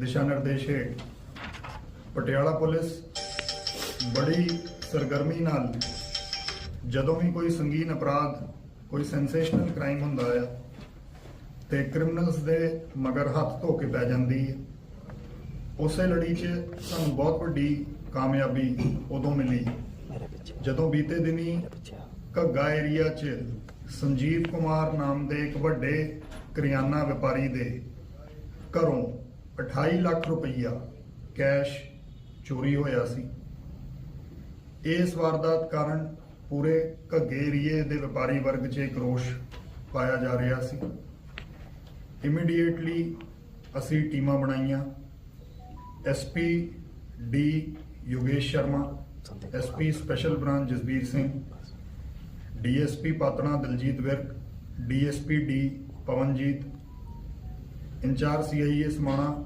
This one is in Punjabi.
ਦਿਸ਼ਾ ਨਿਰਦੇਸ਼ ਹੇਠ ਪਟਿਆਲਾ ਪੁਲਿਸ ਬੜੀ ਸਰਗਰਮੀ ਨਾਲ ਜਦੋਂ ਵੀ ਕੋਈ ਸੰਗੀਨ ਅਪਰਾਧ, ਕੋਈ ਸੈਂਸੇਸ਼ਨਲ ਕ੍ਰਾਈਮ ਹੁੰਦਾ ਆ, ਤੇ ਕ੍ਰਿਮੀਨਲਸ ਦੇ ਮਗਰ ਹੱਥ ਧੋ ਕੇ ਪੈ ਜਾਂਦੀ ਹੈ। ਉਸੇ ਲੜੀ 'ਚ ਸਾਨੂੰ ਬਹੁਤ ਵੱਡੀ ਕਾਮਯਾਬੀ ਉਦੋਂ ਮਿਲੀ। ਜਦੋਂ ਬੀਤੇ ਦਿਨੀ ਘੱਗਾ ਏਰੀਆ 'ਚ ਸੰਜੀਵ ਕੁਮਾਰ ਨਾਮ ਦੇ ਇੱਕ ਵੱਡੇ ਕਰਿਆਨਾ ਵਪਾਰੀ ਦੇ ਘਰੋਂ 28 ਲੱਖ ਰੁਪਈਆ ਕੈਸ਼ ਚੋਰੀ ਹੋਇਆ ਸੀ। ਇਸ ਵਾਰਦਾਤ ਕਾਰਨ ਪੂਰੇ ਘੱਗੇ ਏਰੀਏ ਦੇ ਵਪਾਰੀ ਵਰਗ 'ਚ ਇੱਕ ਰੋਸ਼ ਪਾਇਆ ਜਾ ਰਿਹਾ ਸੀ। ਇਮੀਡੀਏਟਲੀ ਅਸੀਂ ਟੀਮਾਂ ਬਣਾਈਆਂ। SP D Yogesh Sharma SP special branch Jasbir Singh DSP Patran Daljit Virk DSP D Pavanjit in charge CIA Samana